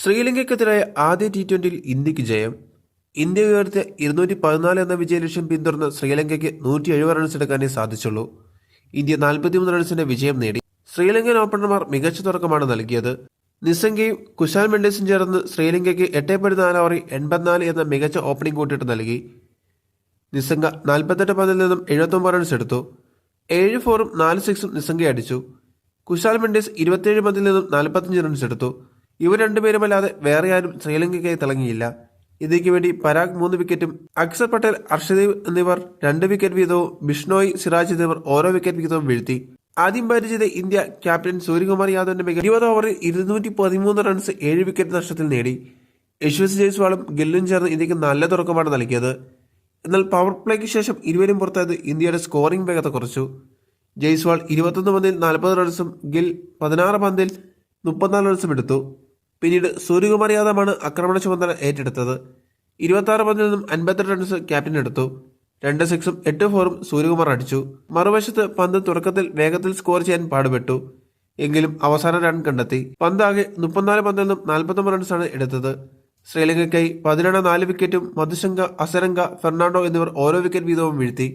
ശ്രീലങ്കയ്ക്കെതിരായ ആദ്യ ടി ട്വന്റിയിൽ ഇന്ത്യയ്ക്ക് ജയം. ഇന്ത്യ ഉയർത്തിയ ഇരുന്നൂറ്റി പതിനാല് എന്ന വിജയലക്ഷ്യം പിന്തുടർന്ന് ശ്രീലങ്കയ്ക്ക് നൂറ്റി എഴുപത് റൺസ് എടുക്കാനേ സാധിച്ചുള്ളൂ. ഇന്ത്യ നാൽപ്പത്തിമൂന്ന് റൺസിന്റെ വിജയം നേടി. ശ്രീലങ്കൻ ഓപ്പണർമാർ മികച്ച തുടക്കമാണ് നൽകിയത്. നിസംഗയും കുശാൽ മെൻഡേസും ചേർന്ന് ശ്രീലങ്കയ്ക്ക് എട്ട് പോയിന്റ് നാല് ഓവറിൽ എൺപത്തിനാല് എന്ന മികച്ച ഓപ്പണിംഗ് കൂട്ടിയിട്ട് നൽകി. നിസംഗ നാൽപ്പത്തെട്ട് പതിൽ നിന്നും എഴുപത്തൊമ്പത് റൺസ് എടുത്തു. ഏഴ് ഫോറും നാല് സിക്സും നിസംഗ അടിച്ചു. കുശാൽ മെൻഡേസ് ഇരുപത്തിയേഴ് പതിൽ നിന്നും നാൽപ്പത്തഞ്ച് റൺസ് എടുത്തു. ഇവർ രണ്ടുപേരുമല്ലാതെ വേറെ ആരും ശ്രീലങ്കയ്ക്കായി തിളങ്ങിയില്ല. ഇന്ത്യയ്ക്ക് വേണ്ടി പരാഗ് മൂന്ന് വിക്കറ്റും അക്സർ പട്ടേൽ അർഷദീപ് എന്നിവർ രണ്ട് വിക്കറ്റ് വീതവും ബിഷ്ണോയ് സിറാജ് എന്നിവർ ഓരോ വിക്കറ്റ് വീതവും വീഴ്ത്തി. ആദ്യം ബാറ്റ് ചെയ്ത ഇന്ത്യ ക്യാപ്റ്റൻ സൂര്യകുമാർ യാദവിന്റെ മികച്ച ഇരുപത് ഓവറിൽ ഇരുന്നൂറ്റി പതിമൂന്ന് റൺസ് ഏഴ് വിക്കറ്റ് നഷ്ടത്തിൽ നേടി. യശ്വസ് ജയ്സ്വാളും ഗില്ലും ചേർന്ന് ഇന്ത്യയ്ക്ക് നല്ല തുടക്കമാണ് നൽകിയത്. എന്നാൽ പവർ പ്ലേക്ക് ശേഷം ഇരുവരും പുറത്തായത് ഇന്ത്യയുടെ സ്കോറിംഗ് വേഗത കുറച്ചു. ജയ്സ്വാൾ ഇരുപത്തൊന്ന് പന്തിൽ നാൽപ്പത് റൺസും ഗിൽ പതിനാറ് പന്തിൽ മുപ്പത്തിനാല് റൺസും എടുത്തു. പിന്നീട് സൂര്യകുമാർ യാദവാണ് ആക്രമണ ചുമതല ഏറ്റെടുത്തത്. ഇരുപത്തി പന്തിൽ നിന്നും അൻപത്തെട്ട് റൺസ് ക്യാപ്റ്റൻ എടുത്തു. രണ്ട് സിക്സും എട്ട് ഫോറും സൂര്യകുമാർ അടിച്ചു. മറുവശത്ത് പന്ത് തുടക്കത്തിൽ വേഗത്തിൽ സ്കോർ ചെയ്യാൻ പാടുപെട്ടു. എങ്കിലും അവസാന റൺ കണ്ടെത്തി. പന്താകെ മുപ്പത്തിനാല് പന്തിൽ നിന്നും നാൽപ്പത്തൊമ്പത് റൺസാണ് എടുത്തത്. ശ്രീലങ്കയ്ക്കായി പതിനെണ്ണ നാല് വിക്കറ്റും മധുശങ്ക അസരങ്ക ഫെർണാണ്ടോ എന്നിവർ ഓരോ വിക്കറ്റ് വീതവും വീഴ്ത്തി.